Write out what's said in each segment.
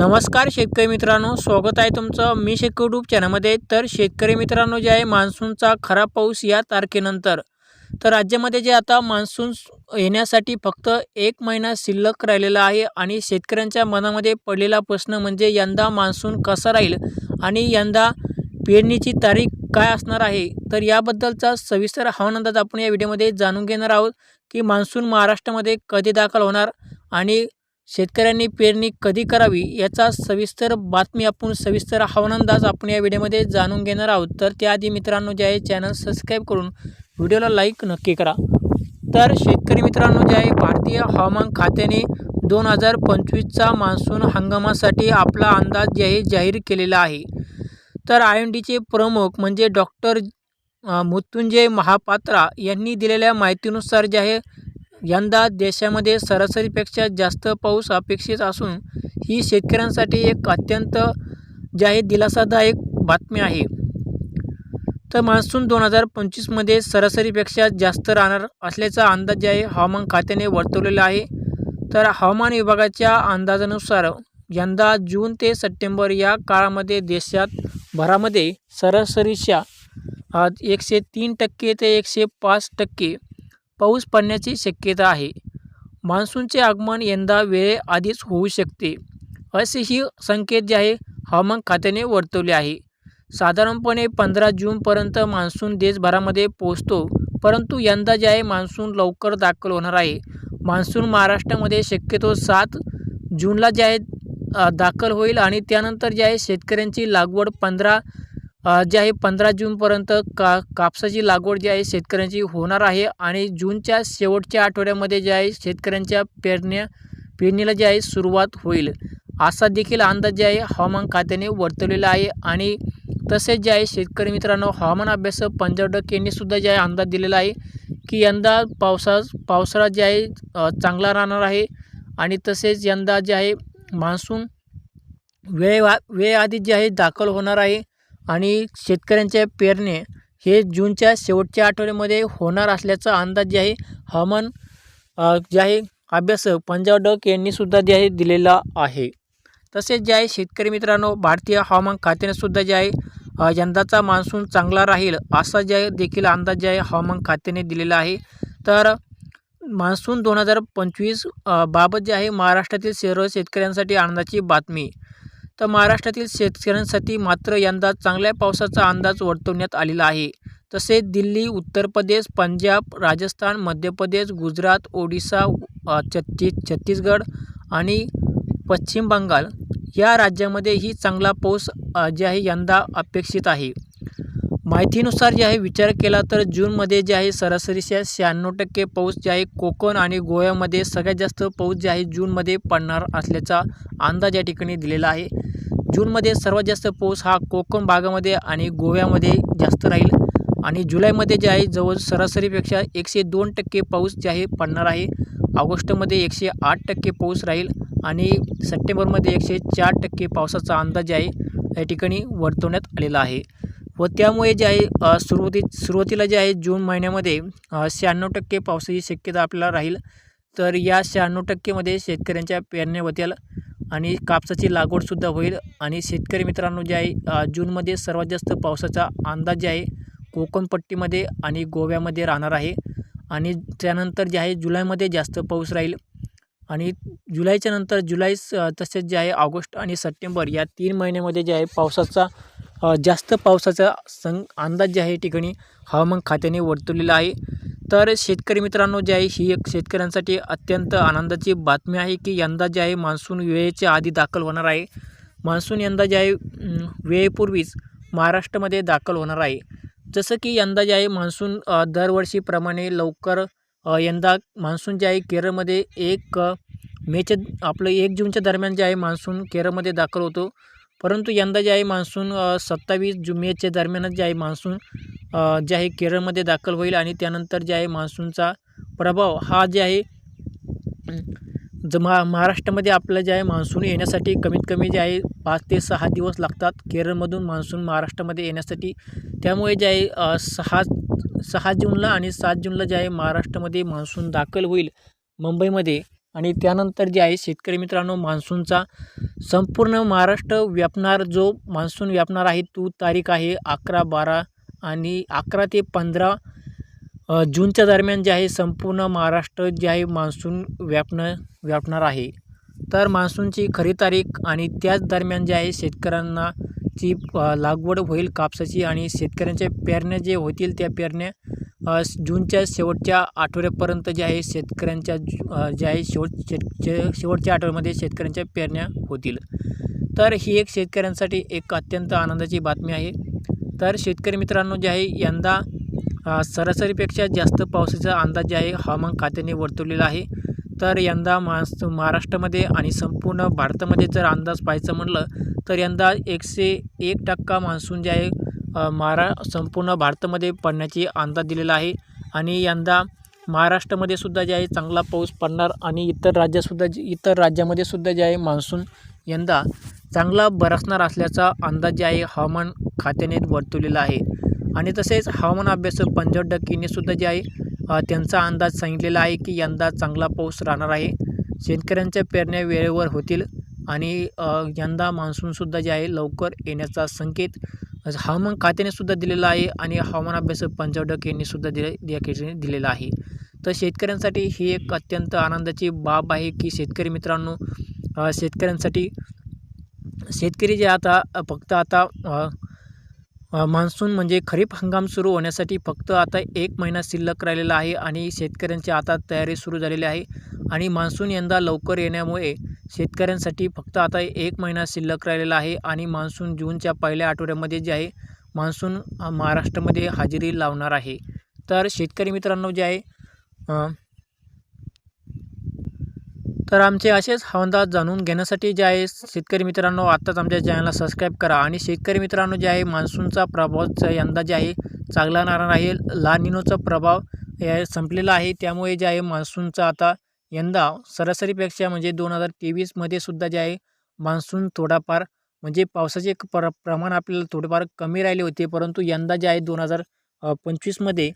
नमस्कार शेतकरी मित्रांनो स्वागत आहे तुमचं मी शेतकरी यूट्यूब चॅनलमध्ये तर शेतकरी मित्रांनो जे आहे मान्सूनचा खरा पाऊस या तारखेनंतर. तर राज्यामध्ये जे आता मान्सून येण्यासाठी फक्त एक महिना शिल्लक राहिलेला आहे आणि शेतकऱ्यांच्या मनामध्ये पडलेला प्रश्न म्हणजे यंदा मान्सून कसा राहील आणि यंदा पेरणीची तारीख काय असणार आहे? तर याबद्दलचा सविस्तर हवामान अंदाज आपण या व्हिडिओमध्ये जाणून घेणार आहोत की मान्सून महाराष्ट्रामध्ये कधी दाखल होणार आणि शेतकऱ्यांनी पेरणी कधी करावी याचा सविस्तर बातमी आपण सविस्तर हवानंदाज आपण या व्हिडिओमध्ये जाणून घेणार आहोत. तर त्याआधी मित्रांनो जे आहे चॅनल सबस्क्राईब करून व्हिडिओला लाईक नक्की करा. तर शेतकरी मित्रांनो जे आहे भारतीय हवामान खात्याने दोन हजार पंचवीसचा मान्सून हंगामासाठी आपला अंदाज जे आहे जाहीर केलेला आहे. तर आय एन डीचे प्रमुख म्हणजे डॉक्टर मृत्युंजय महापात्रा यांनी दिलेल्या माहितीनुसार जे आहे यंदा देशामध्ये सरासरीपेक्षा जास्त पाऊस अपेक्षित असून ही शेतकऱ्यांसाठी एक अत्यंत जे आहे दिलासादायक बातमी आहे. तर मान्सून दोन हजार पंचवीसमध्ये सरासरीपेक्षा जास्त राहणार असल्याचा अंदाज जे आहे हवामान खात्याने वर्तवलेला आहे. तर हवामान विभागाच्या अंदाजानुसार यंदा जून ते सप्टेंबर या काळामध्ये देशात भरामध्ये सरासरीच्या एकशे तीन टक्के ते एकशे पाच टक्के पाऊस पडण्याची शक्यता आहे. मान्सूनचे आगमन यंदा वेळेआधीच होऊ शकते असेही संकेत जे आहे हवामान खात्याने वर्तवले आहे. साधारणपणे पंधरा जूनपर्यंत मान्सून देशभरामध्ये पोहोचतो परंतु यंदा जे आहे मान्सून लवकर दाखल होणार आहे. मान्सून महाराष्ट्रामध्ये शक्यतो सात जूनला जे आहे दाखल होईल आणि त्यानंतर जे आहे शेतकऱ्यांची लागवड पंधरा जे आहे पंधरा जूनपर्यंत का कापसाची लागवड जी आहे शेतकऱ्यांची होणार आहे आणि जूनच्या शेवटच्या आठवड्यामध्ये जे आहे शेतकऱ्यांच्या पेरण्या पेरणीला जे आहे सुरुवात होईल. असा देखील अंदाज जे आहे हवामान खात्याने वर्तवलेला आहे आणि तसेच जे आहे शेतकरी मित्रांनो हवामान अभ्यासक पंजाब डक यांनीसुद्धा जे आहे अंदाज दिलेला आहे की यंदा पावसा पावसाळा जे आहे चांगला राहणार आहे आणि तसेच यंदा जे आहे मान्सून वेळे वेळेआधी जे आहे दाखल होणार आहे. आणि शेतकऱ्यांच्या पेरणे हे जूनच्या शेवटच्या आठवड्यामध्ये होणार असल्याचा अंदाज जे आहे हवामान जे आहे अभ्यासक पंजाब डक यांनीसुद्धा जे आहे दिलेला आहे. तसेच जे आहे शेतकरी मित्रांनो भारतीय हवामान खात्यानेसुद्धा जे आहे यंदाचा मान्सून चांगला राहील असा जे आहे देखील अंदाज जे आहे हवामान खात्याने दिलेला आहे. तर मान्सून दोन हजार पंचवीस बाबत जे आहे महाराष्ट्रातील सर्व शेतकऱ्यांसाठी आनंदाची बातमी. तर महाराष्ट्रातील शेतकऱ्यांसाठी मात्र यंदा चांगल्या पावसाचा अंदाज वर्तवण्यात आलेला आहे. तसेच दिल्ली उत्तर प्रदेश पंजाब राजस्थान मध्य प्रदेश गुजरात ओडिसा छत्ती छत्तीसगड आणि पश्चिम बंगाल या राज्यामध्येही चांगला पाऊस जे आहे यंदा अपेक्षित आहे. माहितीनुसार जे आहे विचार केला तर जूनमध्ये जे आहे सरासरीच्या शहाण्णव टक्के पाऊस जे आहे कोकण आणि गोव्यामध्ये सगळ्यात जास्त पाऊस जे आहे जूनमध्ये पडणार असल्याचा अंदाज या ठिकाणी दिलेला आहे. जूनमध्ये सर्वात जास्त पाऊस हा कोकण भागामध्ये आणि गोव्यामध्ये जास्त राहील. आणि जुलैमध्ये जे आहे जवळ सरासरीपेक्षा एकशे दोन टक्के पाऊस जे आहे पडणार आहे. ऑगस्टमध्ये एकशे आठ टक्के पाऊस राहील आणि सप्टेंबरमध्ये एकशे चार टक्के पावसाचा अंदाज जे आहे या ठिकाणी वर्तवण्यात आलेला आहे. व त्यामुळे जे आहे सुरुवाती सुरुवातीला जे आहे जून महिन्यामध्ये शहाण्णव टक्के पावसाची शक्यता आपल्याला राहील. तर या शहाण्णव टक्केमध्ये शेतकऱ्यांच्या पेरण्या होतील. आणि कापसाची लागवडसुद्धा होईल. आणि शेतकरी मित्रांनो जे आहे जूनमध्ये सर्वात जास्त पावसाचा अंदाज जे आहे कोकणपट्टीमध्ये आणि गोव्यामध्ये राहणार आहे. आणि त्यानंतर जे आहे जुलैमध्ये जास्त पाऊस राहील. आणि जुलैच्या नंतर जुलै तसेच जे आहे ऑगस्ट आणि सप्टेंबर या तीन महिन्यामध्ये जे आहे पावसाचा जास्त पावसाचा सं अंदाज जे आहे ठिकाणी हवामान खात्याने वर्तवलेला आहे. तर शेतकरी मित्रांनो जे आहे ही एक शेतकऱ्यांसाठी अत्यंत आनंदाची बातमी आहे की यंदा जे आहे मान्सून वेळेच्या आधी दाखल होणार आहे. मान्सून यंदा जे आहे वेळेपूर्वीच महाराष्ट्रामध्ये दाखल होणार आहे. जसं की यंदा जे आहे मान्सून दरवर्षीप्रमाणे लवकर यंदा मान्सून जे आहे केरळमध्ये एक मेच्या आपलं एक जूनच्या दरम्यान जे आहे मान्सून केरळमध्ये दाखल होतो. परंतु यंदा जे आहे मान्सून सत्तावीस जु मेच्या दरम्यानच जे आहे मान्सून जे आहे केरळमध्ये दाखल होईल आणि त्यानंतर जे आहे मान्सूनचा प्रभाव हा जे आहे ज महा महाराष्ट्रामध्ये आपलं जे आहे मान्सून येण्यासाठी कमीत कमी जे आहे पाच ते सहा दिवस लागतात केरळमधून मान्सून महाराष्ट्रामध्ये येण्यासाठी. त्यामुळे जे आहे सहा सहा जूनला आणि सात जूनला जे आहे महाराष्ट्रामध्ये मान्सून दाखल होईल मुंबईमध्ये. आणि त्यानंतर जे आहे शेतकरी मित्रांनो मान्सूनचा संपूर्ण महाराष्ट्र व्यापणार जो मान्सून व्यापणार आहे तो तारीख आहे अकरा बारा आणि अकरा ते पंधरा जूनच्या दरम्यान जे आहे संपूर्ण महाराष्ट्र जे आहे मान्सून व्यापणं व्यापणार आहे. तर मान्सूनची खरी तारीख आणि त्याच दरम्यान जे आहे शेतकऱ्यांना ची लागवड होईल कापसाची आणि शेतकऱ्यांच्या पेरण्या जे होतील त्या पेरण्या जूनच्या शेवटच्या आठवड्यापर्यंत जे आहे शेतकऱ्यांच्या जे आहे शेवट शे- शेवटच्या आठवड्यामध्ये शेतकऱ्यांच्या पेरण्या होतील. तर ही एक शेतकऱ्यांसाठी एक अत्यंत आनंदाची बातमी आहे. तर शेतकरी मित्रांनो जे आहे यंदा सरासरीपेक्षा जास्त पावसाचा अंदाज जे आहे हवामान खात्याने वर्तवलेला आहे. तर यंदा मास महाराष्ट्रामध्ये आणि संपूर्ण भारतामध्ये जर अंदाज पाहायचं म्हटलं तर यंदा एकशे एक टक्का मान्सून जे आहे महारा संपूर्ण भारतामध्ये पडण्याची अंदाज दिलेला आहे. आणि यंदा महाराष्ट्रामध्ये सुद्धा जे आहे चांगला पाऊस पडणार आणि इतर राज्यातसुद्धा जे इतर राज्यामध्ये सुद्धा जे आहे मान्सून यंदा चांगला बरसणार असल्याचा अंदाज जे आहे हवामान खात्याने वर्तवलेला आहे. आणि तसेच हवामान अभ्यासक पंजाब डक्कीने सुद्धा जे आहे त्यांचा अंदाज सांगितलेला आहे की यंदा चांगला पाऊस राहणार आहे. शेतकऱ्यांच्या पेरण्या वेळेवर होतील आणि यंदा मान्सूनसुद्धा जे आहे लवकर येण्याचा संकेत हवामान खात्याने सुद्धा दिलेला आहे आणि हवामान अभ्यासक पंजाब डक यांनी सुद्धा दिले या ठिकाणी दिलेला आहे. तर शेतकऱ्यांसाठी ही एक अत्यंत आनंदाची बाब आहे की शेतकरी मित्रांनो शेतकऱ्यांसाठी शेतकरी जे आता फक्त आता मान्सून म्हणजे खरीप हंगाम सुरू होण्यासाठी फक्त आता एक महिना शिल्लक राहिलेला आहे आणि शेतकऱ्यांची आता तयारी सुरू झालेली आहे. आणि मान्सून यंदा लवकर येण्यामुळे शेतकऱ्यांसाठी फक्त आता एक महिना शिल्लक राहिलेला आहे आणि मान्सून जूनच्या पहिल्या आठवड्यामध्ये जे आहे मान्सून महाराष्ट्रामध्ये हजेरी लावणार आहे. तर शेतकरी मित्रांनो जे आहे तर आमचे असेच हवामान जाणून घेण्यासाठी जे आहे शेतकरी मित्रांनो आत्ताच आमच्या चॅनलला सबस्क्राईब करा. आणि शेतकरी मित्रांनो जे आहे मान्सूनचा प्रभाव च- यंदा जे आहे चांगला राहणार आहे. ला प्रभाव या संपलेला आहे. त्यामुळे जे आहे मान्सूनचा आता यंदा सरासरीपेक्षा म्हणजे दोन हजार तेवीसमध्ये सुद्धा जे आहे मान्सून थोडाफार म्हणजे पावसाचे प्र प्रमाण आपल्याला थोडेफार कमी राहिले होते. परंतु यंदा जे आहे दोन हजार पंचवीसमध्ये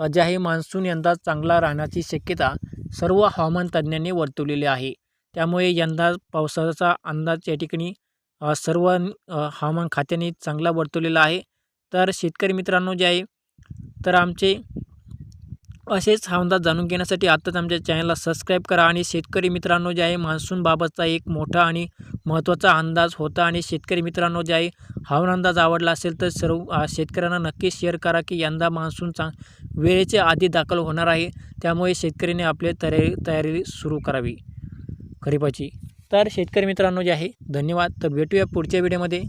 जे आहे मान्सून यंदा चांगला राहण्याची शक्यता सर्व हवामान तज्ज्ञांनी वर्तवलेली आहे. त्यामुळे यंदा पावसाचा अंदाज या ठिकाणी सर्व हवामान खात्याने चांगला वर्तवलेला आहे. तर शेतकरी मित्रांनो जे आहे तर आमचे असेच हवामान जाणून घेण्यासाठी आत्ताच आमच्या चॅनलला सबस्क्राईब करा आणि शेतकरी मित्रांनो जे आहे मान्सूनबाबतचा एक मोठा आणि महत्त्वाचा अंदाज होता आणि शेतकरी मित्रांनो जे आहे हा अंदाज आवडला असेल तर सर्व शेतकऱ्यांना नक्की शेअर करा की यंदा मान्सून चांग वेळेच्या आधी दाखल होणार आहे. त्यामुळे शेतकऱ्यांनी आपली तयारी तयारी सुरू करावी. खरीपाची. तर शेतकरी मित्रांनो जे आहे धन्यवाद. तर भेटूया पुढच्या व्हिडिओमध्ये